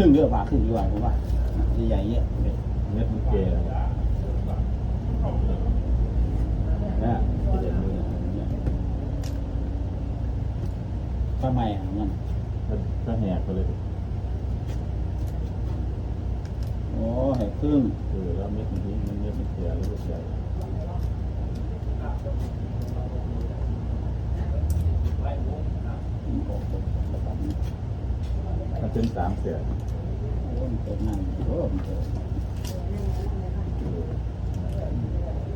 รึ่งเยอะผ่าครึ่งดีกว่าผมว่าใหญ่ๆเงี้ยเด็กเม็ดมันเกลียเนี่ยจะเห็นมือเนี่ยทำไมอะมันก็ก็แหกไปเลยโอ้ให้ครึ่งเออแล้วเม็ดมันทิ้งมันเม็ดมันเกลียลูกใหญ่ ถ้าเป็นสามเสียโอ้มันเกิดง่ายโอ้มันเกิด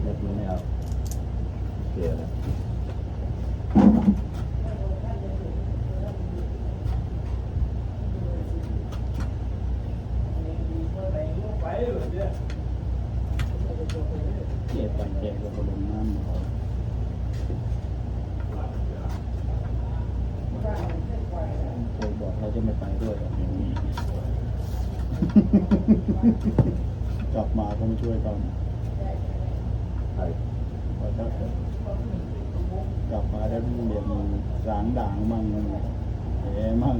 เม็ดมันไม่เอาเกลียแล้วเจ็บปันเจ็บก็ลงน้ำ เอาเคยบอกเราจะไม่ไปด้วยแบบนี้กลับมาก็ไม่ช่วยกันใช่พอจะกลับมาแล้วเรียนสางด่างมั่งแหมั่ง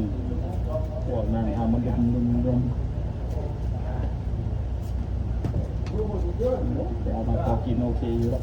พวกนั้นทำมันดุมดุมดุมแต่เอามาพอกินโอเคอยู่แล้ว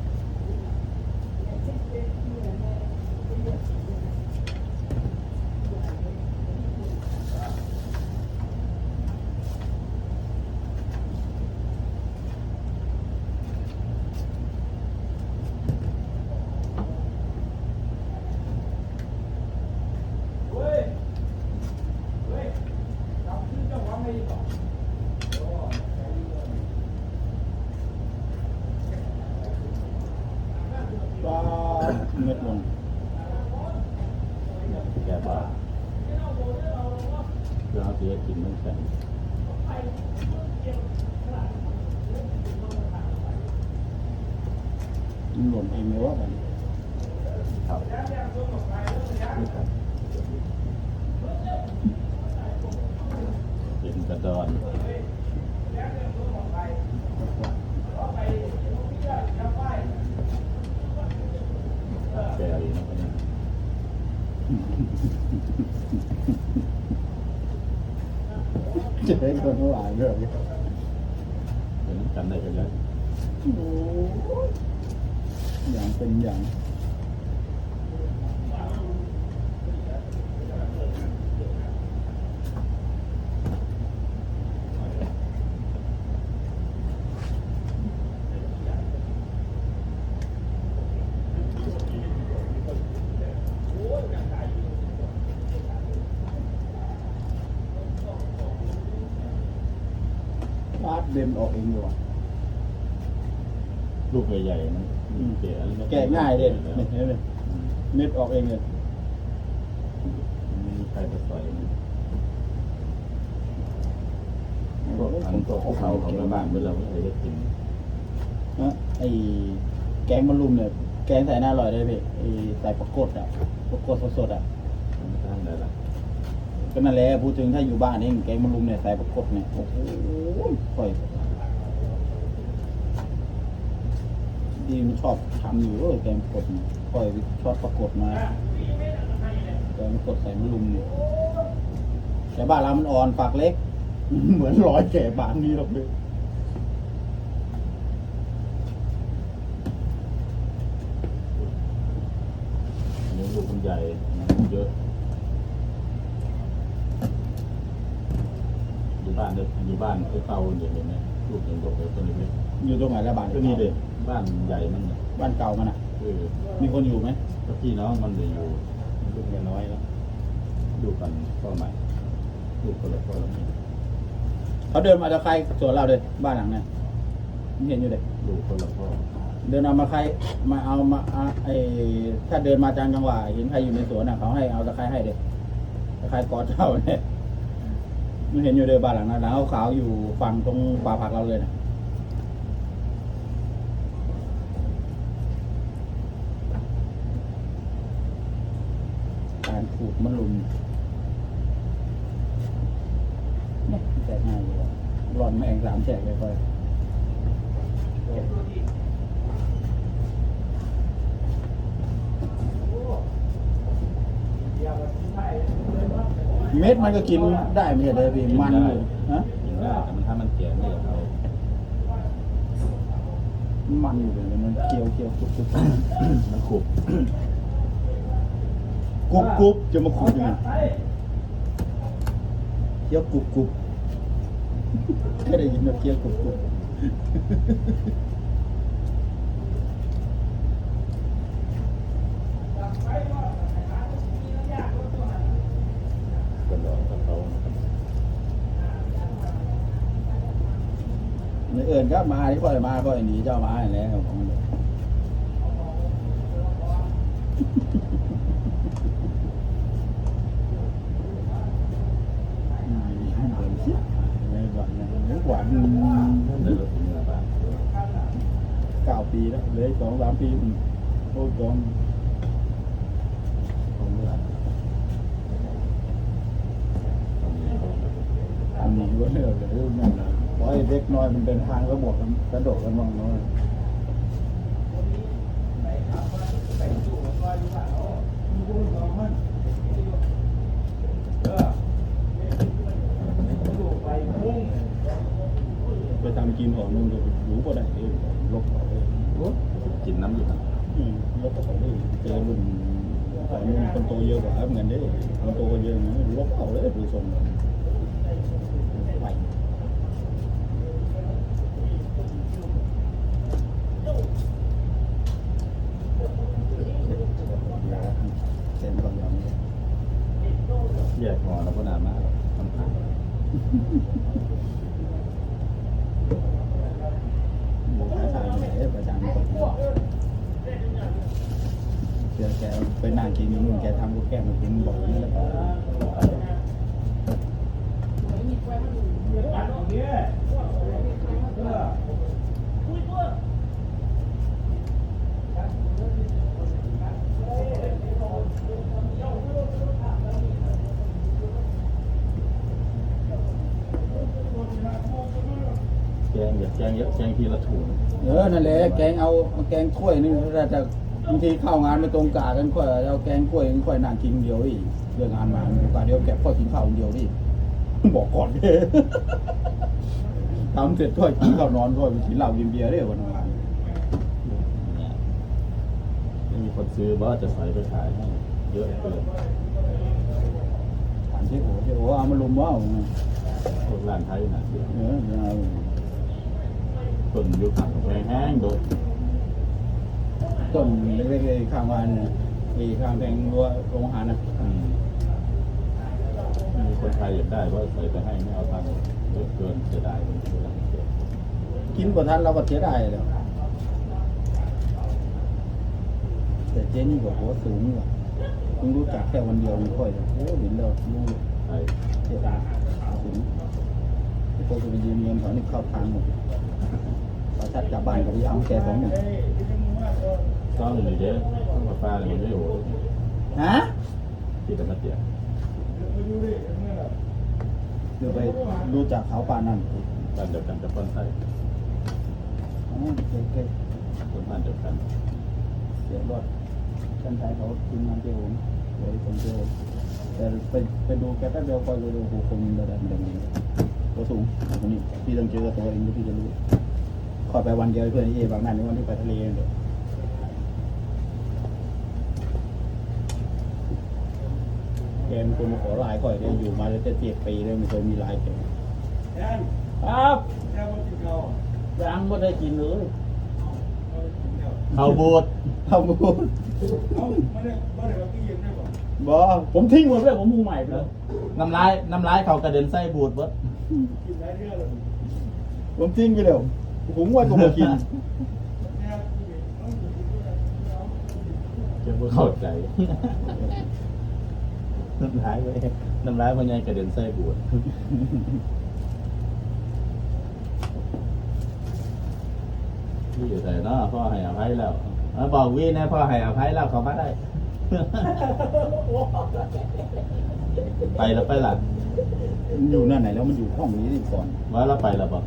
ปลาเม็ดลง เนี่ยแกบ้า เดียกินมันแข็งมันหล่นเองไหมวะมันเข่าม่ครับกินกระดอนแกดีนะคนนี้ จะให้คนหลายเรื่องเดี๋ยวนั้นกันได้กันแล้วอย่างเป็นอย่าง ออกเองดีกว่าลูกใหญ่ๆมันแกะแกะง่ายเด่นเห็นไหมเม็ดออกเองเลยไม่มีใครไปใส่พวกอันตัวภูเขาของเราบ้านเมื่อเราไม่เคยได้กินฮะไอแกงมะรุมเนี่ย แกงใส่หน้าอร่อยเลยพี่ไอใส่ปลากดอะปลากดสดๆอะมันทางได้ละก็นั่นแหละพูดถึงถ้าอยู่บ้านเองแกงมะรุมเนี่ยใส่ปลากดเนี่ยโอ้โหค่อย ดีมันชอบทำอยู่เออแกงปลากดเนี่ยค่อยชอบปลากดมาแกงปลากดใส่มะรุมเนี่ยแต่บ้านเรามันอ่อนปากเล็ก เหมือนร้อยแก่บ้านนี้หรอกเลยอันนี้ลูกมันใหญ่มันเยอะอยู่บ้านเนี่ยอยู่บ้านไอ้เตาเนี่ยเห็นไหมลูกยังดกเลยตัวนี้เลยอยู่ตรงไหนละบ้านก็นี่เลย บ้านใหญ่มันเนี่ยบ้านเก่ามันอะคือมีคนอยู่ไหมก็พี่น้องมันเลยอยู่ลูกยังน้อยแล้วลูกกันพ่อใหม่ลูกคนละพ่อละแม่เขาเดินมาจากใครสวนเราเลยบ้านหลังเนี่ยผมเห็นอยู่เลย ลูกคนละพ่อเดินเอามาใครมาเอามาอะไอถ้าเดินมาจางจังหวะเห็นใครอยู่ในสวนอะเขาให้เอาตะไคร้ให้เด็กตะไคร้กอดเจ้าเนี่ยมันเห็นอยู่เลยบ้านหลังนั้นหลังขาวๆอยู่ฝั่งตรงป่าผักเราเลยนะ ขูดมันลุมเนี่ยแจกง่ายเลยร้อนแมงสามแจกเลยไปเม็ดมันก็กินได้ไม่ใช่เลยพี่มันอยู่ฮะกินได้แต่มันถ้ามันแก่ไม่อยากเอามันอยู่เลยมันเคี้ยวเคี้ยวกรุบกรุบมันขูบ กรุบกรุบจะมาขูดยังไงเคี้ยวกรุบกรุบแค่ได้ยินว่าเคี้ยวกรุบกรุบคนร้อกับเขาในเอิญก็มาที่ค่อยมาค่อยหนีเจ้ามาอย่างแล้ของมันเดินเสีย เงินบาทเก้าปีแล้วเหลยสองสามปีโอ้ยกองของเมื่อตอนนี้เขาอันนี้ก็เลือกเลยนั่นนะขอให้เด็กน้อยมันเดินทางแล้วบกกระโดดกันบ้างน้อย ไปทำกินหอมนึงก็รู้ก็ได้เองลบเขาเลยกินน้ำอยู่นะอืมลบเขาเลยเจอรุ่นหอมนึงคนโตเยอะกว่าเหมือนกันเด้คนโตเยอะนะลบเขาเลยดูทรงเลยเซ็นก่อนยอมเลย แยกหอแล้วก็นานมากทำผ่านบอกหาทางไหนประจำก็เจอแกไปนั่งกินอยู่นู่นแกทำก็แก้มากินบอกนี่แหละแก งอย่าแกงเยอะแกงทีละถุงเออนั่นแหละแกงเอาเอาแกงถ้วยนี่แต่แต่บางทีเข้างานไม่ตรงกะกันค่อยเอาแกงถ้วยค่อยนั่งกินเดียวอีกเรื่องงานมาโอกาสเดียวแกค่อยกินข้าวคนเดียวอีกบอกก่อนเลยทำเสร็จค่อยกินข้าวนอนค่อยไปกินเหล้ากินเบียร์ได้วันงานเนี่ยไม่มีคนซื้อว่าจะใส่ไปขายให้เยอะเกินถามเจ๊โอ้เจ๊โอ้เอามาลุมว่าเอาไงพวกร้านไทยน่ะเยอะเออเอา ต้นอยู่ขังแพงแห้งโดดต้นเล็กๆข้างบ้านเนี่ยไอ้ข้างแทงรั้วโรงอาหารนะอืมมีคนไทยอยากได้ว่าใส่ไปให้ไม่เอาตังค์เยอะเกินเสียดายคนเวลาเสียกินประทันเราก็เสียดายแล้วแต่เจ๊นี่บอกว่าสูงว่ะเพิ่งรู้จักแค่วันเดียวมันค่อยโอ้เห็นแล้วรู้เลยไทยเสียดายสูงพวกจะไปยืมเงินเขานี่เข้าทางหมด พอชัดกลับบ้านก็ไปเอาแกสองหนึ่งต้องอยู่เยอะต้องกับป้าเลยมันไม่โอ้ฮะที่แต่มาเตียเดี๋ยวไปรู้จักเขาป่านนั้นบ้านเดียวกันกับคนไทยอ๋อเก่งคนบ้านเดียวกันๆเสียรอดท่านชายเขาทีมงานเจ้าผมเลยคนเจ้าผมแต่ไปไปดูแกแป๊บเดียวคอยดูดูโอ้โหคงระดับแบบนี้ตัวสูงคนนี้พี่ต้องเจอตัวเองพี่จะรู้ คอยไปวันเดียวเพื่อนไอ้เอบางนั่นในวันที่ไปทะเลเดี๋ยวแกเป็นคนมาขอไลน์ก่อยเนี่ยอยู่มาจะเจ็ดปีเลยไม่เคยมีไลน์แกครับยังไม่ได้กินเลยเขาบูดเอาบูดบอผมทิ้งหมดเลยผมมุงใหม่ไปแล้วน้ำลายน้ำลายเขากระเด็นไส้บูดเบิดผมทิ้งไปแล้ว ผมว่าตัวมากินเจ้าบ่เข้าใจน้ำลายไว้น้ำลายมันยังกระเด็นไส้บูดพี่อยู่แต่เนาะพ่อให้อภัยแล้วเอาบอกวีนะพ่อให้อภัยแล้วเขามาได้ ไปแล้วไปละมันอยู่นั่นไหนแล้วมันอยู่ห้องนี้นี่ก่อนว่าแล้วไปแล้วบอก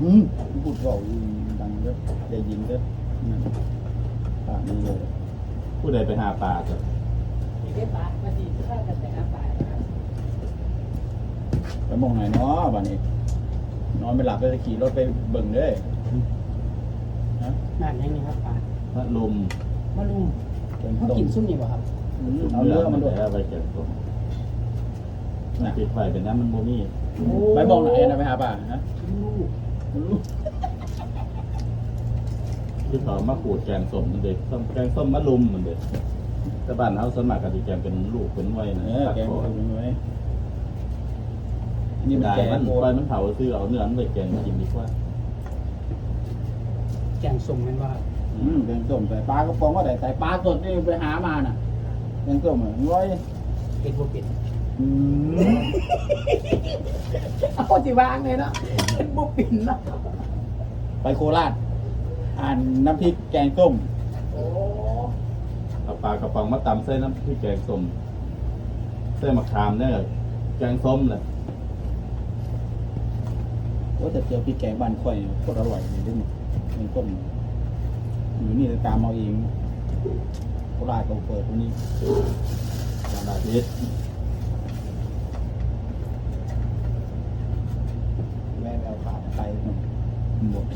อย่างพูดเว่าอยู่ดังเด้อได้ยินเด้อนั่นป่านนี้เลยผู้ใดไปหาปลาจ้ะมีได้ปลามาดีข้าวกันแต่น้ำปลาไปมองไหนเนาะบ้านนี้ นอนไม่หลับเลยขี่รถไปเบิ่งเด้อฮะนั่นยังนี่ครับปลาพัดลมมาลุงเป็นเขาต้มกินซุ่มนี่ป่ะครับอืมเอาเรือมันด้วยแล้วไปเก็บตรงนะปิดไฟเป็นน้ำมันโมมี่ ไปมองไหนนะไปหาป่าฮะ ลูก ที่เขามาขูดแกงส้มมันเด็กส้มแกงส้มมะลุมมันเด็กแต่บ้านเขาส่วนมากก็จะแกงเป็นลูกเป็นไว้นะเออตัดแกงคอไปดูไว้นี่มันได้แกงมันโคไฟมันเผาซื้อเอาเนื้อมันไปแกงกินดีกว่า แกงส้มแมันว่าอืมแกงส้มใส่ปลากระป๋องก็ได้ใส่ปลาสดนี่ไปหามาน่ะแกงส้มอะร้อยเป็นบ่เป็นอืม เอาสิวางเลยเนาะเป็นบ่เป็นเนาะไปโคราช อ่านน้ำพริกแกงส้มโอ้เอาปลากระป๋องมาตำใส่น้ำพริกแกงส้มใส่มะขามเนี่ยแกงส้มเลยว่าแต่เจอพริกแกงบ้านค่อยโคตรอร่อยเลยด้วยแกงส้มอยู่นี่ตามเอาเองโคราชก็เปิดตรงนี้วันอาทิตย์แม่เอาขาไปหมด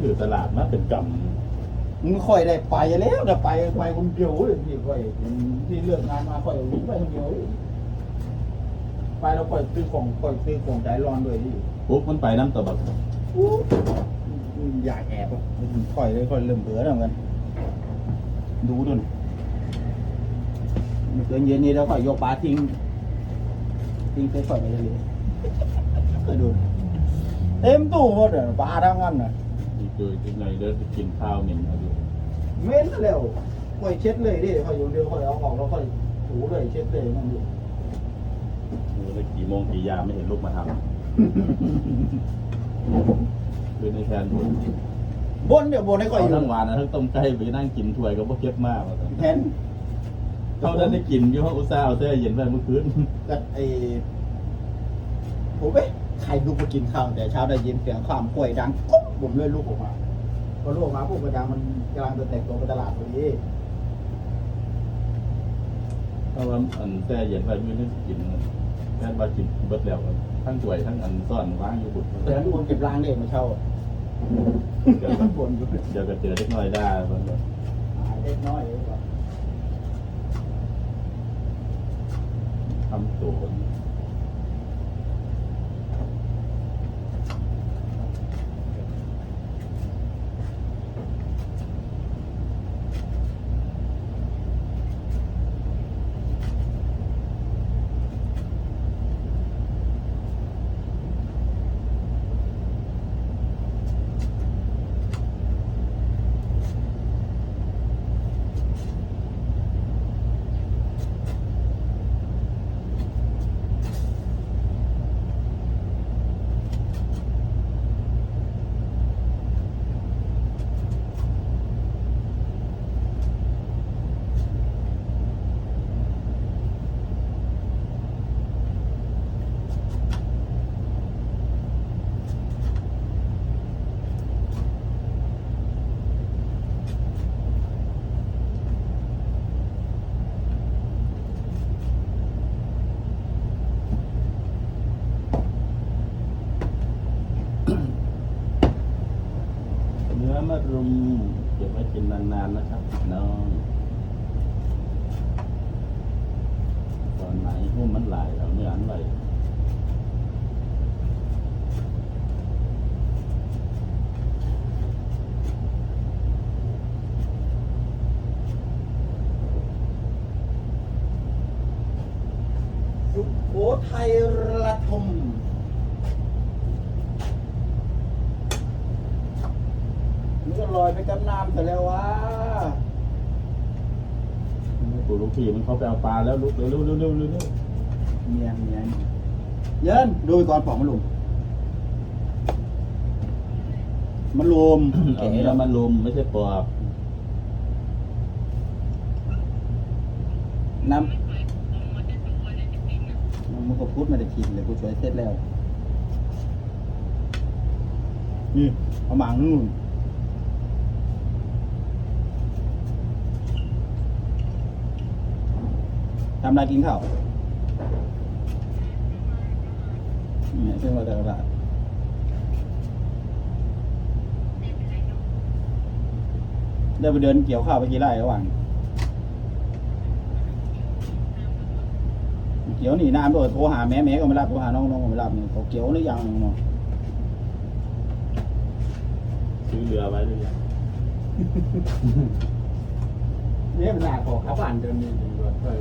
อยู่ตลาดมาเป็นกมึงค่อยได้ไปแล้วแต่ไปไปคนเดียวเลยที่ค่อยที่เลือกงานมาค่อยวิ่งไปคนเดียวไปแล้วค่อยซื้อของค่อยซื้อของใจร้อนด้วยดิำปุ๊บมันไปน้ำตะบักอยากแอบอะค่อยเลยค่อยเริ่มเบื่อแล้วเหมือนกันดูดุนเกินเย็นนี้แล้วค่อยยกปลาทิ้งทิ้งไปค่อยไปเลยก็ดูเต็มตู้หมดเลยปลาทั้งนั้นน่ะ อีกตัวอีกหน่อยเดินไปกินข้าวเหม็นเอาดูเม้นแล้วค่อยเช็ดเลยดิค่อยอยู่เดียวค่อยเอาออกแล้วค่อยถูเลยเช็ดเลยมันดิดูเลยกี่โมงกี่ยามไม่เห็นลูกมาทำคือในแทนบนบนเดี๋ยวบนให้ค่อยเขาอยู่ทั้งวานนะทั้งต้มไก่ไปนั่งกินถ้วยก็บ่เก็บมากว่าซั่นแทนเขาได้ได้กินอยู่ห้องอุตส่าห์เอาแช่เย็นไปเมื่อคืนก็ไอ้ผมเอ๊ะ ใครลูกมากินข้าวแต่เช้าได้ยินเสียงความป่วยดังกุ๊บผมเลยลูกออกมาพอลูกออกมาปุ๊บกระดังมันกำลังจะแตกตัวไปตลาดพอดีเพราะว่าอันแช่เย็นไปไม่ได้กินแค่ว่ากินเบิดแล้วทั้งถ้วยทั้งอันซ่อนวางอยู่บุตรแต่ทุกคนเก็บร้านเด็กมาเช่าเดี๋ยวข้างบนอยู่เดี๋ยวก็เจอเล็กน้อยได้บางทีหายเล็กน้อยเองว่ะทำตัว เนื้อมะรุมเก็บไว้กินนา น้องตอนไหนหุ้มมันหลายเอาเนื้ออันไหลสุโขทัยระทมมันก็ลอยไปกับน้ำแต่แล้ววะ ปู่ลูกพี่มันเขาไปเอาปลาแล้วลุกเร็วเร็วเร็วเร็วเร็วเร็วเมียเมียเยินดูก่อนปอกมันลุงมันรวมเอาเนื้อมันลุมไม่ใช่ปอบน้ำมันก็พูดไมาได้กินเลยกูช่วยเสร็จแล้วนี่เอาหมางนู่น ทำอะไรกินข้าวเนี่ยเพิ่งมาจากตลาดได้ไปเดินเกี่ยวข้าวไปกี่ไร่ระหว่าง เกี่ยวหนีน้ำโดยโทรหาแม่แม่ก็ไม่รับโทรหาน้องน้องก็ไม่รับนี่เขาเกี่ยวหรือยังเนาะซื้อเรือไว้หรือยังเนี่ยเป็นหน้าของเขาบ้านเดินนี่ดีกว่า เออ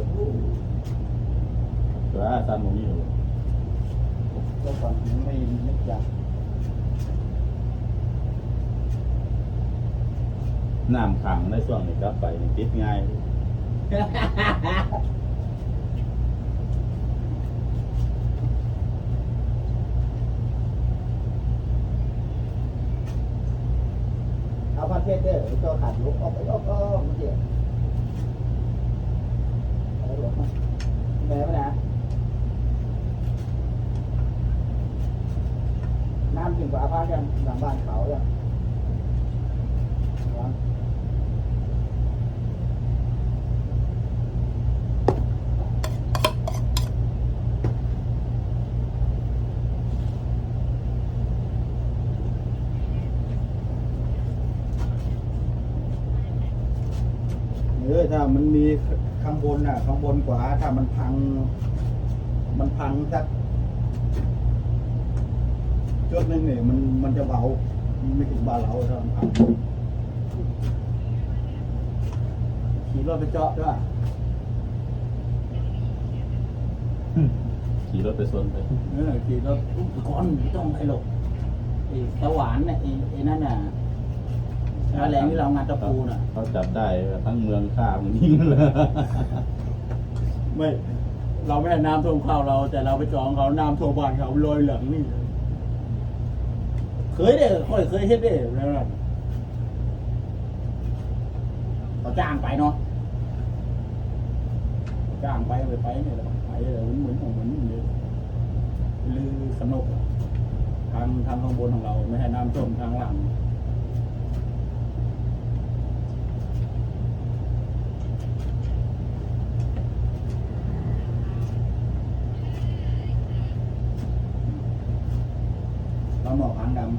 ตัวซันผมนี่อยู่ก็ก่อนไม่ไม่อยากน้ำขังในช่วงนี้กลับไปนี่ติดง่ายเอาพันเพชรเด้อตัวขาดลุกออกไปออกก็มันเจ็บอาหลบมา แม่ไม่นะน้ำถึงกว่าอาพากันหลังบ้านเขาอย่างวางเออถ้ามันมีางบนน่ะข้างบนกว่าถ้ามันพัง มันพังสักจุดหนึ่งเนี่ยมันมันจะเบาไม่ถึงบาเราถ้ามันพังขี่รถไปเจาะด้วยขี่รถไปสวนไปเออขี่รถอุปกรณ์ไม่ต้องไปหรอกไอ้ตะหวานน่ะไอ้ไอ้นั่นน่ะ แมลงที่เรางานตะปูน่ะ เขาจับได้ทั้งเมืองข้ามึงนี่เลยไม่ เราไม่ให้น้ำท่วมข้าวเรา แต่เราไปจองเขาน้ำท่วมบ้านเขาลอยเหลืองนี่เคยเด้ค่อยเคยเฮ็ดเด้แล้วนั่นเขาจ้างไปเนาะจ้างไปไปไปเนี่ยเราไปเลยเหมือนของเหมือนเลยลือสนุกอะทางทางข้างบนของเรา ไม่ให้น้ำท่วมทางหลัง เราหมอกหางดำ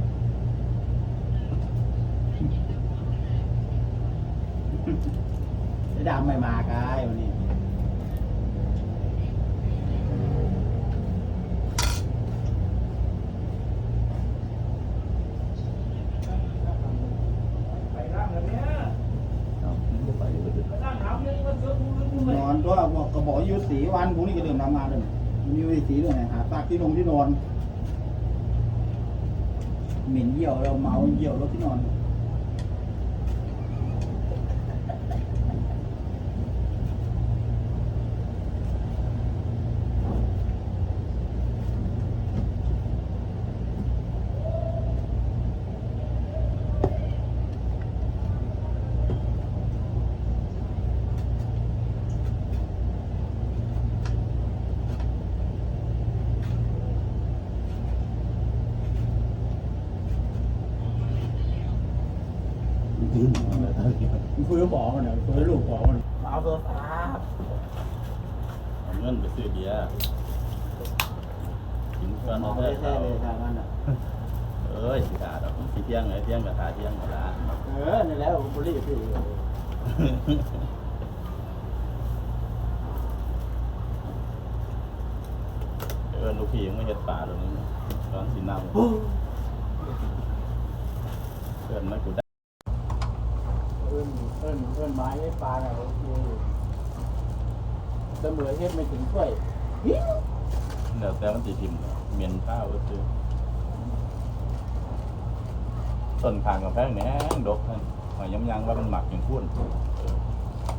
ไอ้ดำไม่มากายวันนี้ เอาไม่ไปไม่ไป นอนก็บอกกระบอกอยูสีวันพรุ่งนี้ก็เดินทำงานเลยมันมีวิสีด้วยไงหาตาก ที่นงที่นอน เหม็นเยี่ยวเราเมาเยี่ยวรถที่นอน ดื้ออะไรทั้งนี้ มันคุยกับหมอมันเนี่ยคุยกับลูกหมอมัน มาเอาโทรศัพท์ เอาเงินไป ซื้อเบียร์กินก่อนเมาเอาได้ได้แท้เท่าเลยทางนั้นอะเอ้ยสิขาดอกสิเที่ยงไงเที่ยงกับขาเที่ยงกับละเออนี่นแหล้วผมรีบพี่เออลูกพี่ยังไม่เห็ดป่าตรงนี้ตอนสินำเพื่อนมันกูได้ เอิ้นเอิ้นเอิ้นไม้ให้ปลาเนี่ยโอเค เสมอเฮ็ดไม่ถึงถ้วยเดี๋ยวแต่มันตีทิมเมียนข้าวก็คือต้นขางกับแพงแหนงดกท่านหอยย้ำยังว่ามันหมักอย่างพุ่นเออ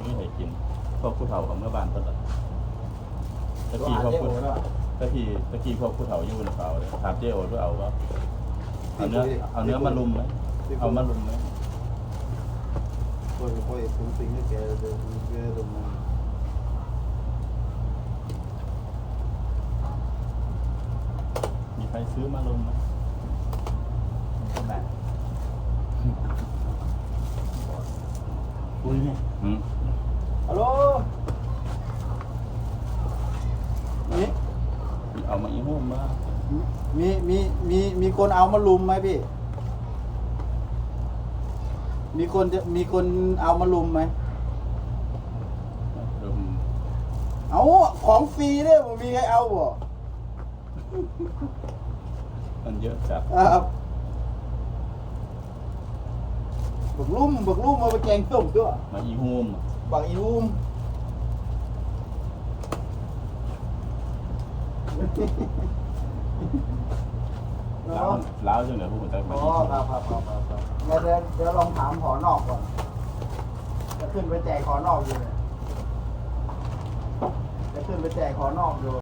นี่ให้กินพวกผู้เฒ่าของเมื่อบ้านต้นละตะกี้พวกผู้ตะกี้ตะกี้พวกผู้เฒ่าอยู่ในเผาเลยถามเจ้าด้วยเอาว่าเอาเนื้อเอาเนื้อมาลุมไหมเอามาลุมเลยปล่อยปล่อยฟุ้งฟิ้งให้แกเดินแกลงมา มีใคร ซื้อมาลุมไหมก็แบบคุยเนี่ยอืมฮัลโหลนี่เอามาอีโฮมมามีมีมีมีคนเอามาลุมไหมพี่ มีคนจะมีคนเอามาลุมไหม ลุมเอาของฟรีเนี่ยผมมีใครเอาบ่ มันเยอะจัดครับบักลุ่มบักลุ่มมาไปแกงต้มด้วยมาอีโฮมบักอีลุ่มล้าวล้าวจังเลยพวกมันจะมาอ๋ออีโฮมครับครับครับครับครับเดี๋ยวเดี๋ยวเดี๋ยวลองถามขอนอกก่อนจะขึ้นไปแจกขอนอกอยู่เนี่ยจะขึ้นไปแจกขอนอกอยู่